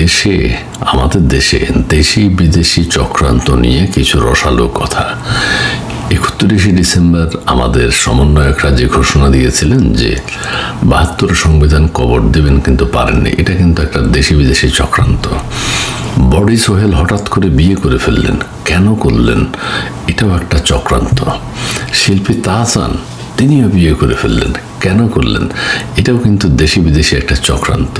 দেশে, আমাদের দেশে, দেশি বিদেশি চক্রান্ত নিয়ে কিছু রসালো কথা। একত্রিশে ডিসেম্বর আমাদের সমন্বয়করা যে ঘোষণা দিয়েছিলেন যে বাহাত্তর সংবিধান কবর দেবেন কিন্তু পারেননি, এটা কিন্তু একটা দেশি বিদেশি চক্রান্ত। বডি সোহেল হঠাৎ করে বিয়ে করে ফেললেন, কেন করলেন, এটাও একটা চক্রান্ত। শিল্পী তাহসান তিনিও বিয়ে করে ফেললেন। কেন করলেন? এটাও কিন্তু দেশি বিদেশি একটা চক্রান্ত।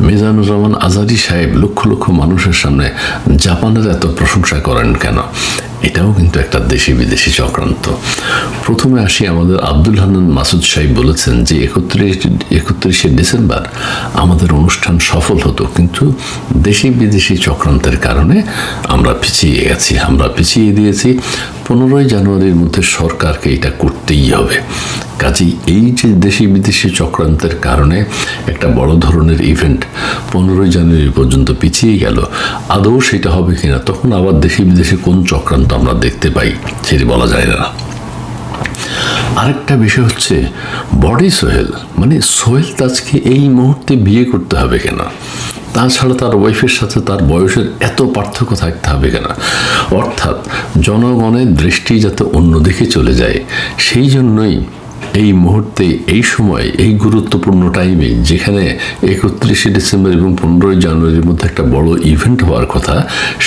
মিজানুর রহমান আজারি সাহেব লক্ষ লক্ষ মানুষের সামনে জাপানের এত প্রশংসা করেন কেন? এটাও কিন্তু একটা দেশি বিদেশি চক্রান্ত। প্রথমে আসি আমাদের আব্দুল হান্নান মাসুদ সাহেব বলেছেন যে একত্রিশ, একত্রিশে ডিসেম্বর আমাদের অনুষ্ঠান সফল হতো, কিন্তু দেশি বিদেশি চক্রান্তের কারণে আমরা পিছিয়ে গেছি, আমরা পিছিয়ে দিয়েছি। পনেরোই জানুয়ারির মধ্যে সরকারকে এটা করতেই হবে। কাজেই এই যে দেশি বিদেশি চক্রান্তের কারণে একটা বড় ধরনের ইভেন্ট পনেরোই জানুয়ারি পর্যন্ত পিছিয়ে গেল। আদৌ সেটা হবে কিনা, তখন আবার দেশি বিদেশি কোন চক্রান্ত আমরা দেখতে পাই সেটি বলা যায় না। আরেকটা বিষয় হচ্ছে বডি সোহেল মানে সোহেল তাজকে এই মুহূর্তে বিয়ে করতে হবে কেন? তাছাড়া তার ওয়াইফের সাথে তার বয়সের এত পার্থক্য থাকতে হবে কেন? অর্থাৎ জনগণের দৃষ্টি যাতে অন্যদিকে চলে যায়, সেই জন্যই এই মুহূর্তে, এই সময়, এই গুরুত্বপূর্ণ টাইমে যেখানে একত্রিশে ডিসেম্বর এবং পনেরোই জানুয়ারির মধ্যে একটা বড় ইভেন্ট হওয়ার কথা,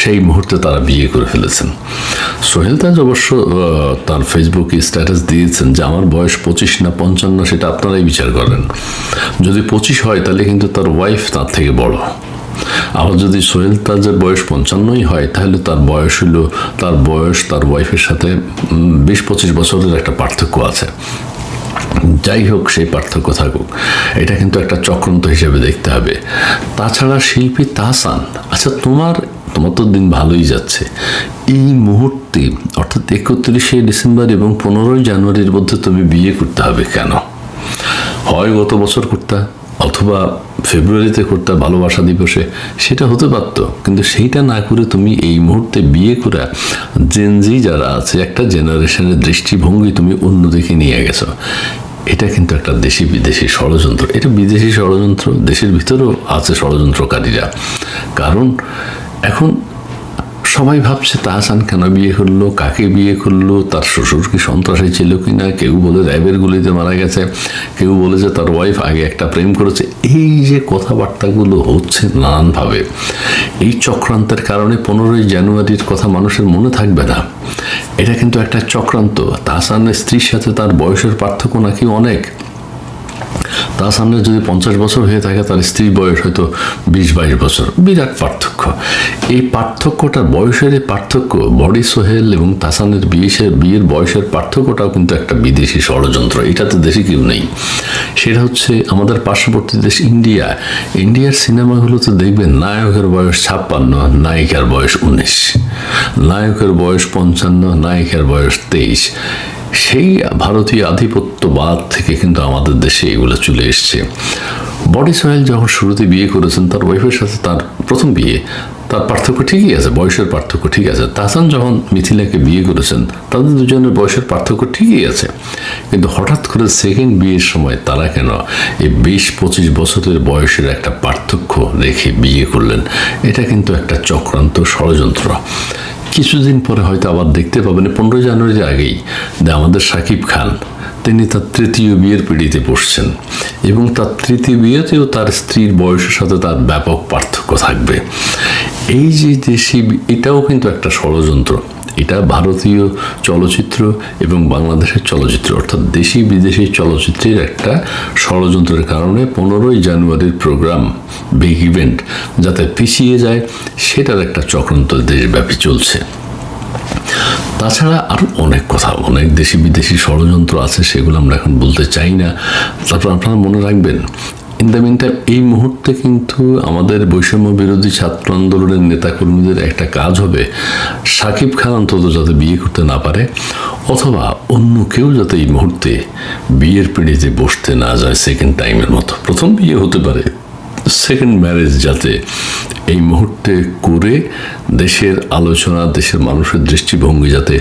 সেই মুহূর্তে তারা বিয়ে করে ফেলেছেন। সোহেল তাজ অবশ্য তার ফেসবুকে স্ট্যাটাস দিয়েছেন যে, আমার বয়স পঁচিশ না পঞ্চান্ন, সেটা আপনারাই বিচার করেন যদি পঁচিশ হয়, তাহলে কিন্তু তার ওয়াইফ তার থেকে বড়। আবার যদি সোহেল তাজের বয়স পঞ্চান্নই হয়, তাহলে তার বয়স হলো, তার বয়স তার ওয়াইফের সাথে বিশ পঁচিশ বছরের একটা পার্থক্য আছে। যাই হোক সেই পার্থক্য থাকুক। এটা কিন্তু একটা চক্রান্ত হিসেবে দেখতে হবে। তাছাড়া শিল্পী তাহসান আচ্ছা তোমার তোমার তো দিন ভালোই যাচ্ছে। এই মুহূর্তে, অর্থাৎ একত্রিশে ডিসেম্বর এবং পনেরোই জানুয়ারির মধ্যে তুমি বিয়ে করতে হবে কেন? হয় গত বছর করতে, অথবা ফেব্রুয়ারিতে করতে, ভালোবাসা দিবসে, সেটা হতে পারত। কিন্তু সেইটা না করে তুমি এই মুহূর্তে বিয়ে করে জেনজি যারা আছে, একটা জেনারেশনের দৃষ্টিভঙ্গি তুমি অন্যদিকে নিয়ে গেছো। এটা কিন্তু একটা দেশি বিদেশি ষড়যন্ত্র। এটা বিদেশি ষড়যন্ত্র, দেশের ভিতরেও আছে ষড়যন্ত্রকারীরা। কারণ এখন সবাই ভাবছে তাহসান কেন বিয়ে করল? কাকে বিয়ে করল? তার শ্বশুর কি সন্ত্রাসী ছিল কিনা? কেউ বলে র্যাবের গুলিতে মারা গেছে। কেউ বলে যে তার ওয়াইফ আগে একটা প্রেম করেছে। এই যে কথাবার্তাগুলো হচ্ছে নানানভাবে। এই চক্রান্তের কারণে পনেরোই জানুয়ারির কথা মানুষের মনে থাকবে না। এটা কিন্তু একটা চক্রান্ত। তাহসানের স্ত্রীর সাথে তার বয়সের পার্থক্য নাকি অনেক? তার সামনে যদি পঞ্চাশ বছর হয়ে থাকে তার স্ত্রীর বয়স হয়তো বিশ, বাইশ বছর। বিরাট পার্থক্য। এই পার্থক্যটা বয়সের এই পার্থক্য, বডি সোহেল এবং তাসানের বিয়ের বিয়ের বয়সের পার্থক্যটাও কিন্তু একটা বিদেশি ষড়যন্ত্র। এটাতে দেশে কেউ নেই। সেটা হচ্ছে আমাদের পার্শ্ববর্তী দেশ ইন্ডিয়া। ইন্ডিয়ার সিনেমাগুলোতে দেখবেন নায়কের বয়স ছাপ্পান্ন, নায়িকার বয়স উনিশ। নায়কের বয়স পঞ্চান্ন, নায়িকার বয়স তেইশ। সেই ভারতীয় আধিপত্যবাদ থেকে কিন্তু আমাদের দেশে এগুলো চলে এসছে। বডি সোহেল যখন শুরুতে বিয়ে করেছেন, তার ওয়াইফের সাথে তার প্রথম বিয়ে, তার পার্থক্য ঠিকই আছে, বয়সের পার্থক্য ঠিক আছে। তাহসান যখন মিথিলাকে বিয়ে করেছেন, তাদের দুজনের বয়সের পার্থক্য ঠিকই আছে। কিন্তু হঠাৎ করে সেকেন্ড বিয়ের সময় তারা কেন এই বিশ পঁচিশ বছরের বয়সের একটা পার্থক্য রেখে বিয়ে করলেন? এটা কিন্তু একটা চক্রান্ত ষড়যন্ত্র। কিছুদিন পরে হয়তো আবার দেখতে পাবেন, পনেরোই জানুয়ারি আগেই আমাদের সাকিব খান, তিনি তার তৃতীয় বিয়ের পিড়িতে বসছেন এবং তার তৃতীয় বিয়েতেও তার স্ত্রীর বয়সের সাথে তার ব্যাপক পার্থক্য থাকবে। এই যে দেশি এটাও কিন্তু একটা ষড়যন্ত্র। এটা ভারতীয় চলচ্চিত্র এবং বাংলাদেশের চলচ্চিত্র, অর্থাৎ দেশি বিদেশি চলচ্চিত্রের একটা ষড়যন্ত্রের কারণে পনেরোই জানুয়ারির প্রোগ্রাম বিগ ইভেন্ট যাতে পিছিয়ে যায়, সেটার একটা চক্রান্ত দেশব্যাপী চলছে। তাছাড়া আরও অনেক কথা, অনেক দেশি বিদেশি ষড়যন্ত্র আছে, সেগুলো আমরা এখন বলতে চাই না। তারপর আপনারা মনে রাখবেন ইন দ্য মিনটাইম এই মুহূর্তে কিন্তু আমাদের বৈষম্য বিরোধী ছাত্র আন্দোলনের নেতাকর্মীদের একটা কাজ হবে সাকিব খান অন্তত যাতে বিয়ে করতে না পারে, অথবা অন্য কেউ যাতে এই মুহূর্তে বিয়ের পিঁড়িতে বসতে না যায় সেকেন্ড টাইমের মতো। প্রথম বিয়ে হতে পারে সেকেন্ড ম্যারেজ যাতে এই মুহূর্তে করে দেশের আলোচনা, দেশের মানুষের দৃষ্টিভঙ্গি যাতে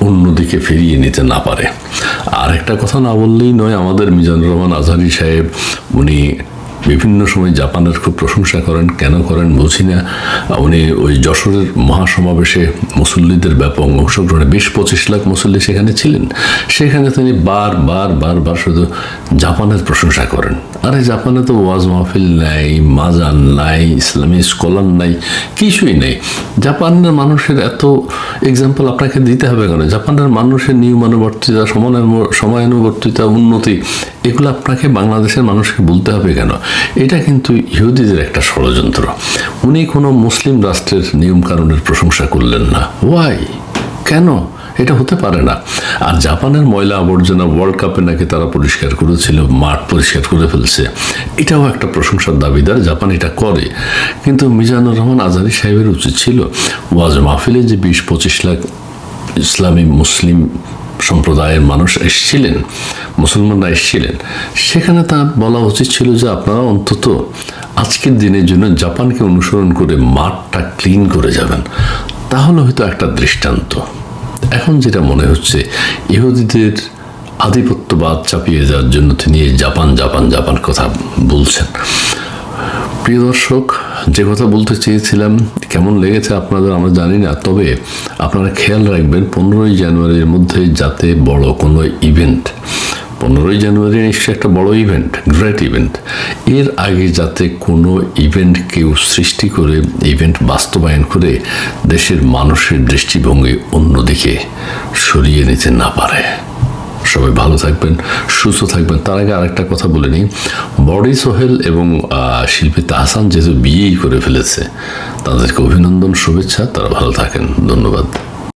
অন্যদিকে ফিরিয়ে নিতে না পারে। আর একটা কথা না বললেই নয়, আমাদের মিজানুর রহমান আজহারি সাহেব, উনি বিভিন্ন সময় জাপানের খুব প্রশংসা করেন, কেন করেন বুঝি না। উনি ওই যশোরের মহাসমাবেশে মুসল্লিদের ব্যাপক অংশগ্রহণে বিশ পঁচিশ লাখ মুসল্লি সেখানে ছিলেন। সেখানে তিনি বার বার বার বার শুধু জাপানের প্রশংসা করেন। আরে জাপানে তো ওয়াজ মাহফিল নাই, মাজান নাই, ইসলামী স্কলার নাই, কিছুই নেই। জাপানের মানুষের এত এক্সাম্পল আপনাকে দিতে হবে কেন? জাপানের মানুষের নিয়মানুবর্তিতা সমানুব- সময়ানুবর্তিতা, উন্নতি, এগুলো আপনাকে বাংলাদেশের মানুষকে বলতে হবে কেন? এটা কিন্তু ইহুদিদের একটা ষড়যন্ত্র। উনি কোনো মুসলিম রাষ্ট্রের নিয়মকানুনের প্রশংসা করলেন না। ওয়াই কেন? এটা হতে পারে না। আর জাপানের ময়লা আবর্জনা ওয়ার্ল্ড কাপে নাকি তারা পরিষ্কার করেছিল, মাঠ পরিষ্কার করে ফেলছে। এটাও একটা প্রশংসার দাবিদার, জাপান এটা করে। কিন্তু মিজানুর রহমান আজারি সাহেবের উচিত ছিল, ওয়াজ মাহফিলে যে বিশ পঁচিশ লাখ ইসলামী মুসলিম সম্প্রদায়ের মানুষ এসেছিলেন, মুসলমানরা এসেছিলেন। সেখানে তার বলা উচিত ছিল যে আপনারা অন্তত আজকের দিনের জন্য জাপানকে অনুসরণ করে মাঠটা ক্লিন করে যাবেন। তাহলে হয়তো একটা দৃষ্টান্ত। এখন যেটা মনে হচ্ছে, ইহুদিদের আধিপত্যবাদ চাপিয়ে যাওয়ার জন্য তিনি জাপান জাপান জাপান কথা বলছেন। প্রিয় দর্শক, যে কথা বলতে চেয়েছিলাম, কেমন লেগেছে আপনাদের আমরা জানি না, তবে আপনারা খেয়াল রাখবেন, পনেরোই জানুয়ারির মধ্যে যাতে বড় কোনো ইভেন্ট পনেরোই জানুয়ারি নিশ্চয়ই একটা বড় ইভেন্ট গ্রেট ইভেন্ট এর আগে যাতে কোনো ইভেন্ট কেউ সৃষ্টি করে ইভেন্ট বাস্তবায়ন করে দেশের মানুষের দৃষ্টিভঙ্গি অন্যদিকে সরিয়ে নিতে না পারে। সবাই ভালো থাকবেন, সুস্থ থাকবেন। তার আগে আরেকটা কথা বলে নিই। বডি সোহেল এবং শিল্পী তাহসান যেহেতু বিয়েই করে ফেলেছে, তাদেরকে অভিনন্দন, শুভেচ্ছা, তারা ভালো থাকেন। ধন্যবাদ।